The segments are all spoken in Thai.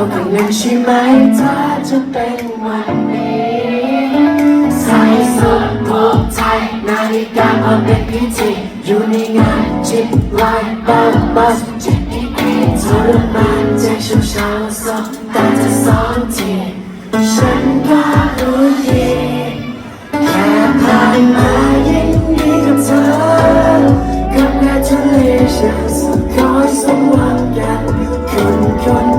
ถ้าจะเป็นวันนี้ใส่สุดผูกไทยนาฬิกามาเป็นพิธีอยู่ในงานจิบไลน์บัสบัสจิบอีพีทรมานใจเช้าเช้าสอบแต่จะสองทีฉันก็รู้ดีแค่ผ่านมายินดีกับเธอ Congratulations ขอให้สมหวังกันคนคน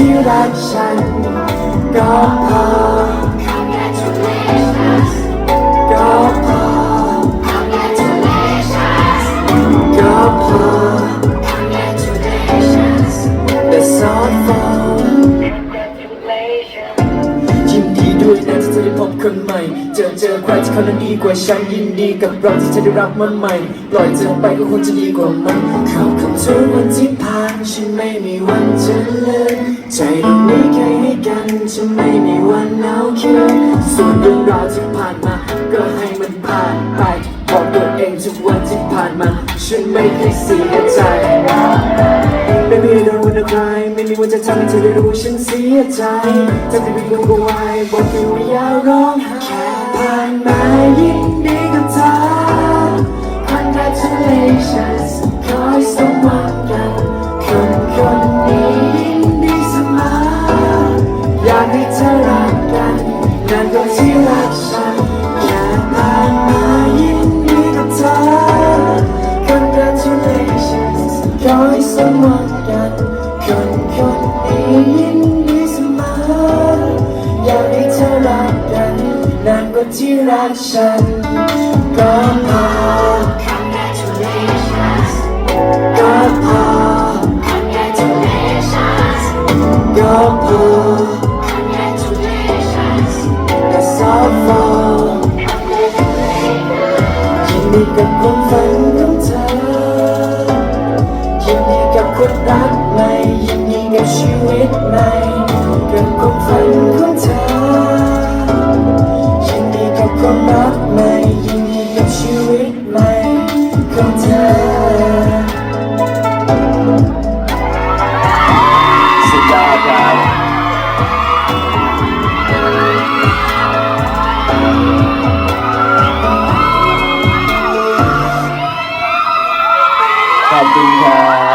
ที่รักฉันก็พอ Congratulations ก็พอ Congratulations ก็พอ Congratulations That's all for ยินดีด้วยนะที่เธอได้พบคนใหม่ เจอเจอใครที่เขานั้นดีกว่าฉันยินดีกับเราที่เธอได้รับมันใหม่ ปล่อยเธอไปก็คงจะดีกว่ามันเขาคำทุกวันที่ผ่านฉันไม่มีวันจะลืม ใจตรงนี้แค่ให้กันฉันไม่มีวันเอาคืนส่วนเรื่องราวที่ผ่านมาก็ให้มันผ่านไปบอกตัวเองทุกวันที่ผ่านมาฉันไม่เคยเสียใจไม่มีเรื่องวันใครไม่มีวันจะทำให้เธอได้รู้ว่าฉันเสียใจทำให้พี่รู้ก็ไว้บอกพี่ว่าอย่าร้องไห้แค่ผ่านมา โดยสมัครกันคนคนนี้ยินดีเสมออยากให้เธอรักกันนานกว่าที่รักฉันก็พอ Congratulations ก็พอ Congratulations ก็พอ Congratulations That's all for ยินดีกับ คนรักใหม่ยินดีกับชีวิตใหม่กับความฝันของเธอยินดีกับคนรักใหม่ยินดีกับชีวิตใหม่ของเธอสุดยอดครับขอบคุณครับ